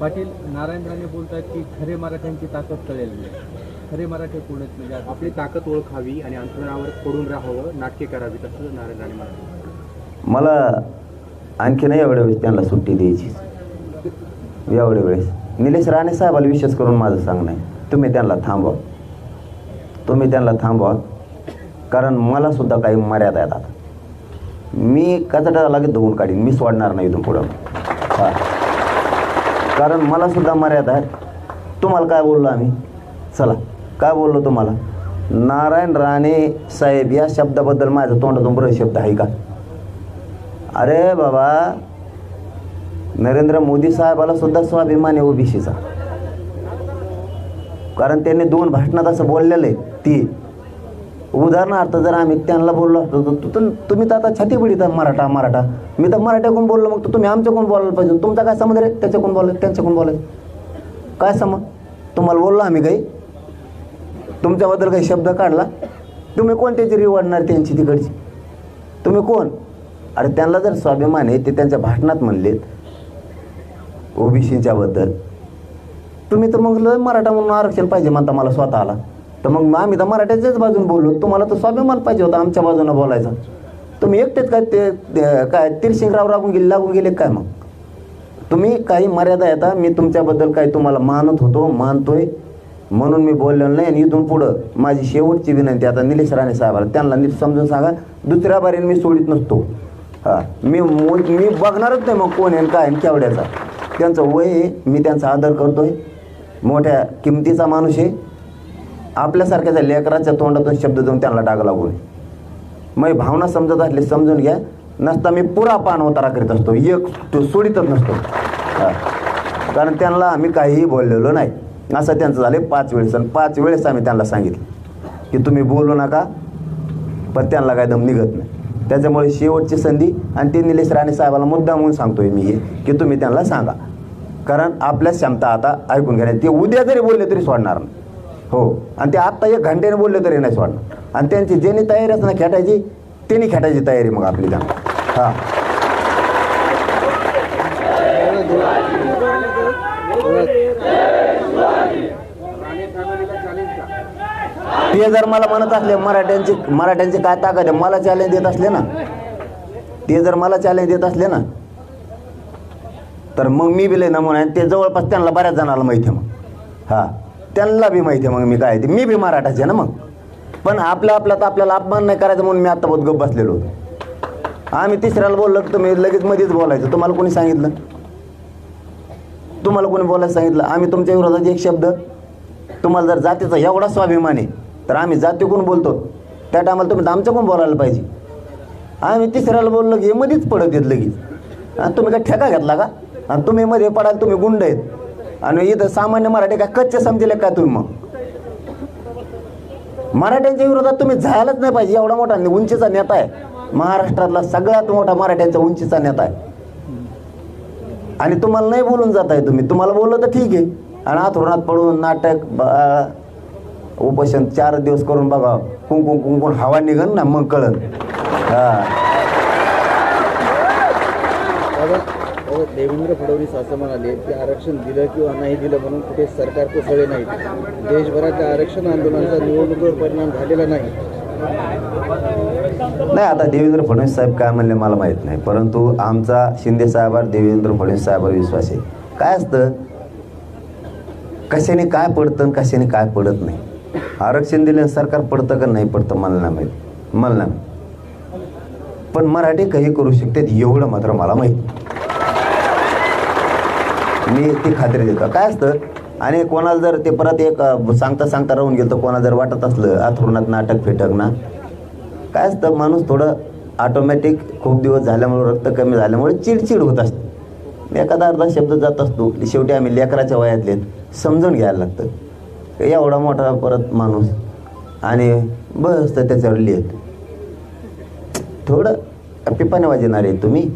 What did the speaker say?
पाटील नारायण राणे बोलतात की खरे मराठ्यांची ताकद कळेल. खरे मराठी कोण आहेत म्हणजे आपली ताकद ओळखावी आणि अंतरावर पडून राहावं नाटके करावी तसं नारायण राणे म्हणाले मला आणखीन एवढ्या वेळेस त्यांना सुट्टी द्यायची एवढ्या वेळेस. निलेश राणे साहेबाला विशेष करून माझं सांगणं आहे. तुम्ही त्यांना थांबवा. तुम्ही त्यांना थांबवा. कारण मला सुद्धा काही मर्यादा आहेत आता. मी कचटा लागेल धुवून काढीन. मी सोडणार नाही इथून पुढं. हा. कारण मला सुद्धा मर्यादा आहे. तुम्हाला काय बोललो आम्ही? चला काय बोललो तुम्हाला? नारायण राणे साहेब या शब्दाबद्दल माझ्या तोंडातून बरं शब्द आहे का? अरे बाबा नरेंद्र मोदी साहेबाला सुद्धा स्वाभिमान आहे ओबीसीचा. कारण त्यांनी दोन भाषणात असं बोललेलं आहे ती उदाहरणार्थ जर आम्ही त्यांना बोललो असतो तर तू तुम्ही तर आता छाती पिढीत मराठा मराठा. मी तर मराठ्याकडून बोललो मग तर तुम्ही आमच्याकडून बोलायला पाहिजे. तुमचा काय समज रे? त्याच्याकडून बोलायचं त्यांच्याकडून बोलायचं काय समज तुम्हाला बोललो आम्ही काही. तुमच्याबद्दल काही शब्द काढला? तुम्ही कोणत्याची रिवडणार त्यांची तिकडची? तुम्ही कोण? अरे त्यांना जर स्वाभिमान आहे ते त्यांच्या भाषणात म्हणलेत ओबीसीच्याबद्दल. तुम्ही तर मग मराठा म्हणून आरक्षण पाहिजे म्हणता मला स्वतःला. तर मग आम्ही तर मराठ्याच्याच बाजून बोललो. तुम्हाला तर स्वाभिमान पाहिजे होता आमच्या बाजूनं बोलायचं. तुम्ही एकटेच काय ते काय तिरशिंगराव लागून गेले लागून गेले काय मग? तुम्ही काही मर्यादा येता मी तुमच्याबद्दल काही तुम्हाला मानत होतो मानतोय. म्हणून मी बोललेलो नाही आणि इथून पुढं माझी शेवटची विनंती आता निलेश राणे साहेबाला त्यांना नीट समजून सांगा दुसऱ्या बारीने मी सोडित नसतो. हां मी मी बघणारच नाही मग कोण आहे काय आहे केवढ्याचा. त्यांचं वय आहे मी त्यांचा आदर करतोय. मोठ्या किमतीचा माणूस आहे. आपल्यासारख्याच्या लेकराच्या तोंडातून शब्द देऊन त्यांना डाग लागू नये. मग भावना समजत असली समजून घ्या. नसता मी पुरा पान उतारा करीत असतो एक तो सोडितच नसतो. कारण त्यांना आम्ही काहीही बोललेलो नाही. असं त्यांचं झाले पाच वेळेस आणि पाच वेळेस आम्ही त्यांना सांगितलं की तुम्ही बोलू नका पण त्यांना काय दम निघत नाही. त्याच्यामुळे शेवटची संधी आणि ते निलेश राणे साहेबाला मुद्दा म्हणून सांगतोय मी हे की तुम्ही त्यांना सांगा. कारण आपल्या क्षमता आता ऐकून घ्या ते उद्या जरी बोलले तरी सोडणार नाही. हो. आणि ते आत्ता एक घंट्याने बोलले तरी नाही सोडणार आणि त्यांची ज्यांनी तयारी असते ना खेटायची त्यांनी खेटायची तयारी मग आपली त्या. हां. ते जर मला म्हणत असले मराठ्यांची मराठ्यांची काय ताकद आहे? मला चॅलेंज देत असले ना. ते जर मला चॅलेंज देत असले ना तर मग मी बी नमुना आणि ते जवळपास त्यांना बऱ्याच जणाला माहिती आहे मग. हां. त्यांना बी माहिती आहे मग मी काय ते. मी बी मराठाचे ना मग. पण आपल्या आपला तर आपल्याला अपमान नाही करायचा म्हणून मी आत्ता बहुत गप्प बसलेलो होतो. आम्ही तिसऱ्याला बोललो की तुम्ही लगेच मध्येच बोलायचं. तुम्हाला कोणी सांगितलं? तुम्हाला कोणी बोलायला सांगितलं? आम्ही तुमच्या विरोधात एक शब्द तुम्हाला जर जातीचा एवढा स्वाभिमान आहे तर आम्ही जातीकडून बोलतो. त्या टायमाला तुम्ही आमच्या कोण बोलायला पाहिजे. आम्ही तिसऱ्याला बोललो की मध्येच पडत येत लगेच. आणि तुम्ही काय ठेका घेतला का? आणि तुम्ही मध्ये पडाल तुम्ही गुंड आहेत. आणि इथं सामान्य मराठी काय कच्चे समजेले का तुम्ही मग? मराठ्यांच्या विरोधात तुम्ही जायलाच नाही पाहिजे. एवढा मोठा उंचीचा नेता आहे. महाराष्ट्रातला सगळ्यात मोठा मराठ्यांचा उंचीचा नेता आहे. आणि तुम्हाला नाही बोलून जात आहे तुम्ही. तुम्हाला बोललं तर ठीक आहे. आणि आथरुणात पडून नाटक उपोषण चार दिवस करून बघा. कुंकुम कुंकुम हवा निघन ना मग कळन हा. देवेंद्र फडणवीस असं म्हणाले की आरक्षण दिलं किंवा नाही दिलं म्हणून कुठे सरकार कोसळले नाही. देशभरातल्या आरक्षण आंदोलनाचा निवडणुकीवर परिणाम झालेला नाही. नाही आता देवेंद्र फडणवीस साहेब काय म्हणले मला माहीत नाही. परंतु आमचा शिंदे साहेबावर देवेंद्र फडणवीस साहेबावर विश्वास आहे. काय असतं? कशाने काय पडतं आणि कशाने काय पडत नाही? आरक्षण दिलं सरकार पडतं का नाही पडतं मला नाही माहीत. मला नाही पण मराठी काही करू शकते एवढं मात्र मला माहीत मी ती खात्री देतो. काय असतं? आणि कोणाला जर ते परत एक सांगता सांगता राहून गेलं तर कोणाला जर वाटत असलं आथरुणात नाटक फेटक ना? काय असतं? माणूस थोडं ऑटोमॅटिक खूप दिवस झाल्यामुळे रक्त कमी झाल्यामुळे चिडचिड होत असते. एखादा अर्धा शब्द जात असतो शेवटी आम्ही लेकराच्या वयातले समजून घ्यायला लागतं. एवढा मोठा परत माणूस. आणि बस तर त्याच्यावर लिहित. थोडं पिपाने वाजणार आहे तुम्ही.